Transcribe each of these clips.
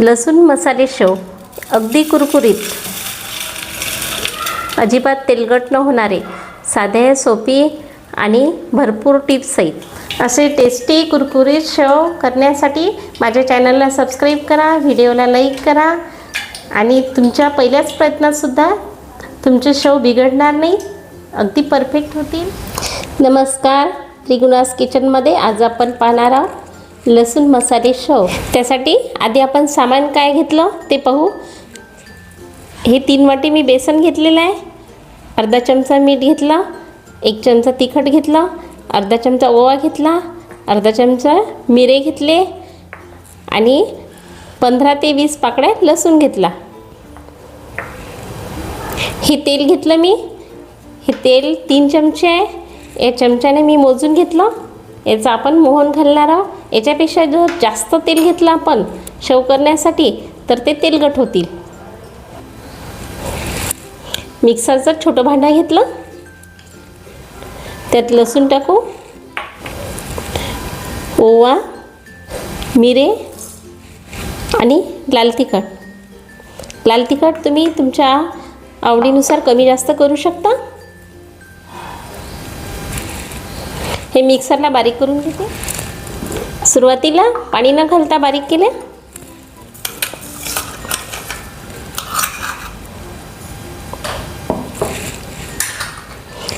लसूण मसाले शेव अगदी कुरकुरीत. अजिबात तेलकट न होणारे साधे सोपी आणि भरपूर टिप्ससहित असे टेस्टी कुरकुरीत शेव करण्यासाठी माझ्या चॅनलला सबस्क्राईब करा व्हिडिओला लाईक करा आणि तुमच्या पहिल्याच प्रयत्नातसुद्धा तुमचे शेव बिघडणार नाही. अगदी परफेक्ट होतील. नमस्कार त्रिगुणास किचनमध्ये आज आपण पाहणार आहोत लसूण मसाले शव त्यासाठी आधी आपण सामान काय घेतलं ते पाहू. हे तीन वाटी मी बेसन घेतलेलं आहे. अर्धा चमचा मीठ घेतला. एक चमचा तिखट घेतला. अर्धा चमचा ओवा घेतला. अर्धा चमचा मिरे घेतले. आणि पंधरा ते वीस पाकळ्या लसूण घेतला. हे तेल घेतलं मी. हे तेल तीन चमचे आहे. या चमच्याने मी मोजून घेतलं. याचा आपण मोहन घालणार आहोत. याच्यापेक्षा जर जास्त तेल घेतलं आपण शेव करण्यासाठी तर ते तेलगट होतील. मिक्सरचं छोटं भांडं घेतलं त्यात लसूण टाकू ओवा मिरे आणि लाल तिखट. लाल तिखट तुम्ही तुमच्या आवडीनुसार कमी जास्त करू शकता. हे मिक्सरला बारीक करून घेते. सुरुवातीला पाणी न घालता बारीक केले.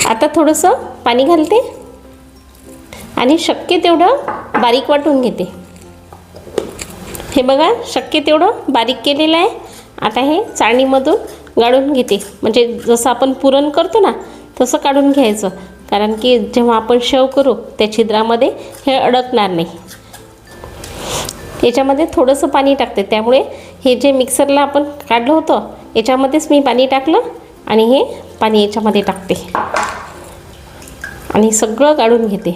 आता थोडंसं पाणी घालते. आणि शक्य तेवढं बारीक वाटून घेते. हे बघा शक्य तेवढं बारीक केलेलं आहे. आता हे चाळणीमधून गाळून घेते. म्हणजे जसं आपण पुरण करतो ना तसं काढून घ्यायचं. कारण की जेव्हा आपण शेव करू त्या छिद्रामध्ये हे अडकणार नाही. याच्यामध्ये थोडंसं पाणी टाकते. त्यामुळे हे जे मिक्सरला आपण काढलं होतं याच्यामध्येच मी पाणी टाकलं आणि हे पाणी याच्यामध्ये टाकते. आणि सगळं काढून घेते.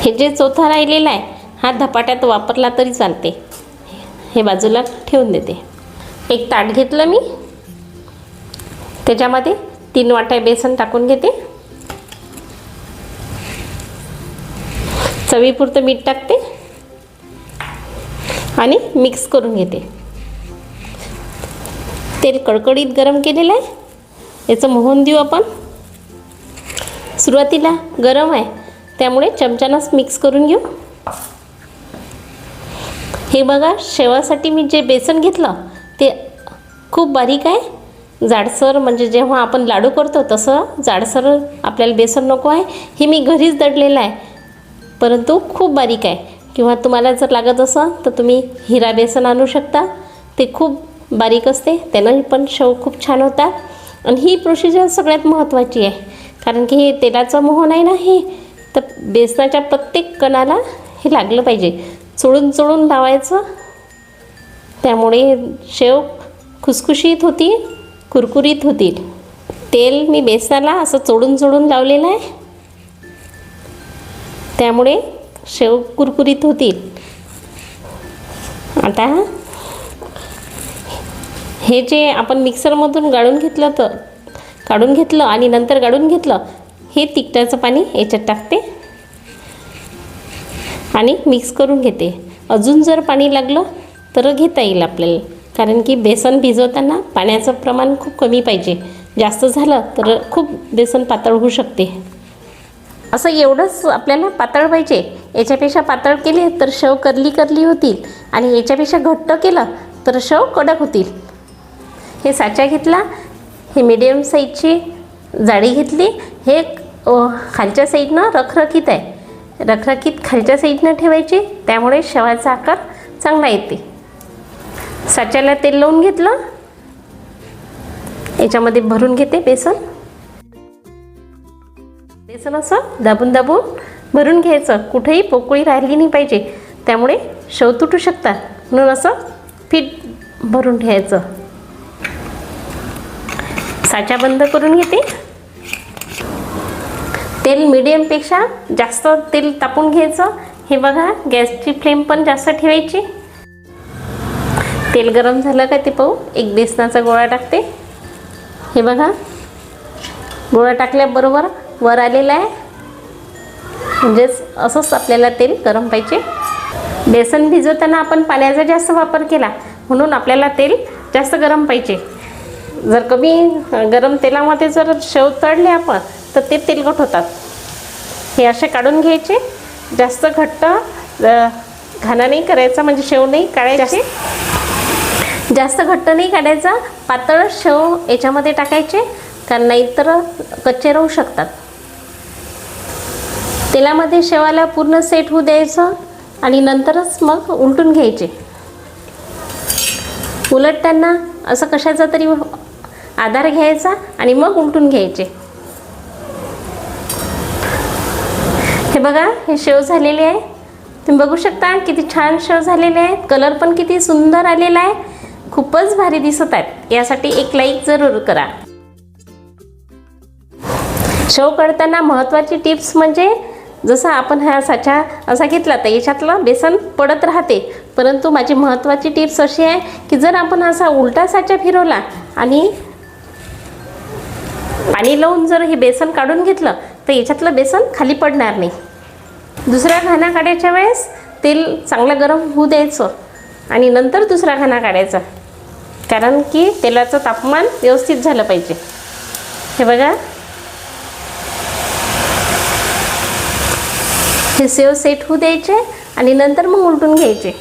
हे जे चौथा राहिलेला आहे हा धपाट्यात वापरला तरी चालते. हे बाजूला ठेवून देते. एक ताट घेतलं मी. त्याच्यामध्ये तीन वाट्या बेसन टाकून घेते. चवीपुरतं मीठ टाकते. आणि मिक्स करून घेते. तेल कडकडीत गरम केलेलं आहे. याचं मोहन देऊ आपण. सुरुवातीला गरम आहे. त्यामुळे चमच्यानंच मिक्स करून घेऊ. हे बघा शेवासाठी मी जे बेसन घेतलं ते खूप बारीक आहे. जाडसर म्हणजे जेव्हा आपण लाडू करतो तसं जाडसर आपल्याला बेसन नको आहे. हे मी घरीच दडलेलं आहे. परंतु खूप बारीक आहे. किंवा तुम्हाला जर लागत असेल तर तुम्ही हिरा बेसन आणू शकता. ते खूप बारीक असते. त्यानं पण शेव खूप छान होतात. आणि ही प्रोसिजर सगळ्यात महत्त्वाची आहे. कारण की हे तेलाचं मोहन आहे ना हे तर बेसनाच्या प्रत्येक कणाला हे लागलं पाहिजे. चोळून चोळून लावायचं. त्यामुळे शेव खुसखुशीत होती. कुरकुरीत होतील. तेल मी बेसनाला असं चोडून चोडून लावलेलं आहे. त्यामुळे शेव कुरकुरीत होतील. आता हे जे आपण मिक्सरमधून गाळून घेतलं तर काढून घेतलं आणि नंतर गाळून घेतलं हे तिखटाचं पाणी याच्यात टाकते. आणि मिक्स करून घेते. अजून जर पाणी लागलं तर घेता येईल आपल्याला. कारण की बेसन भिजवताना पाण्याचं प्रमाण खूप कमी पाहिजे. जास्त झालं तर खूप बेसन पातळ होऊ शकते. असं एवढंच आपल्याला पातळ पाहिजे. याच्यापेक्षा पातळ केले तर शव करली करली होतील आणि याच्यापेक्षा घट्ट केलं तर शव कडक होतील. हे साचा घेतला हे मिडियम साईजची जाळी घेतली. हे खालच्या साईडनं रखरखीत आहे. रखरखीत खालच्या साईडनं ठेवायची त्यामुळे शवाचा आकार चांगला येते. साच्याला तेल लावून घेतलं. याच्यामध्ये भरून घेते बेसन. बेसन असं दाबून दाबून भरून घ्यायचं. कुठेही पोकळी राहिली नाही पाहिजे. त्यामुळे शव तुटू शकतात. म्हणून असं पीठ भरून ठेवायचं साचा बंद करून घेते. तेल मिडियमपेक्षा जास्त तेल तापून घ्यायचं. हे बघा गॅसची फ्लेम पण जास्त ठेवायची. तेल गरम झालं का ते पाहू? एक बेसनाचा गोळा टाकते. हे बघा. गोळा टाकल्याबरोबर वर आलेला आहे. म्हणजेच असंच आपल्याला तेल गरम पाहिजे. बेसन भिजवताना आपण पाण्याचा जास्त वापर केला म्हणून आपल्याला तेल जास्त गरम पाहिजे. जर कमी गरम तेलामध्ये जर शेव तळले आपण तर ते तेलकट होतात. हे असे काढून घ्यायचे. जास्त घट्ट घाणा नाही करायचा म्हणजे शेव नाही काढायचे. जास्त घट्ट नाही काढायचा. पातळ शेव याच्यामध्ये टाकायचे. कारण नाहीतर कच्चे राहू शकतात. तेलामध्ये शेवाला पूर्ण सेट होऊ द्यायचं आणि नंतरच मग उलटून घ्यायचे. उलटताना असं कशाचा तरी आधार घ्यायचा आणि मग उलटून घ्यायचे. हे बघा हे शेव झालेले आहे. तुम्ही बघू शकता किती छान शेव झालेले आहेत. कलर पण किती सुंदर आलेला आहे. खूपच भारी दिसत आहेत. यासाठी एक लाईक जरूर करा. शो करताना महत्त्वाची टिप्स म्हणजे जसं आपण हा साचा असा घेतला तर याच्यातलं बेसन पडत राहते. परंतु माझी महत्त्वाची टिप्स अशी आहे की जर आपण असा उलटा साचा फिरवला आणि पाणी लावून जर हे बेसन काढून घेतलं तर याच्यातलं बेसन खाली पडणार नाही. दुसऱ्या घाणा काढायच्या वेळेस तेल चांगलं गरम होऊ द्यायचं. आणि नंतर दुसरा घाणा काढायचा. कारण की तेलाचं तापमान व्यवस्थित झालं पाहिजे. हे बघा. हे सेव सेट होऊ द्यायचे आणि नंतर मग उलटून घ्यायचे.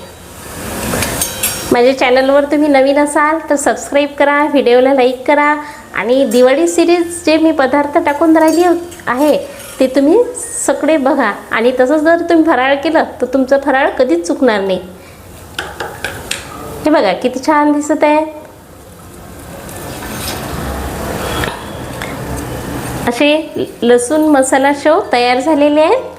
माझ्या चॅनलवर तुम्ही नवीन असाल तर सबस्क्राईब करा व्हिडिओला लाईक करा आणि दिवाळी सिरीज जे मी पदार्थ टाकून राहिली आहे ते तुम्ही सगळे बघा. आणि तसंच जर तुम्ही फराळ केलं तर तुमचं फराळ कधीच चुकणार नाही. हे बघा किती छान दिसत आहे. असे लसूण मसाला शेव तयार झालेले आहेत.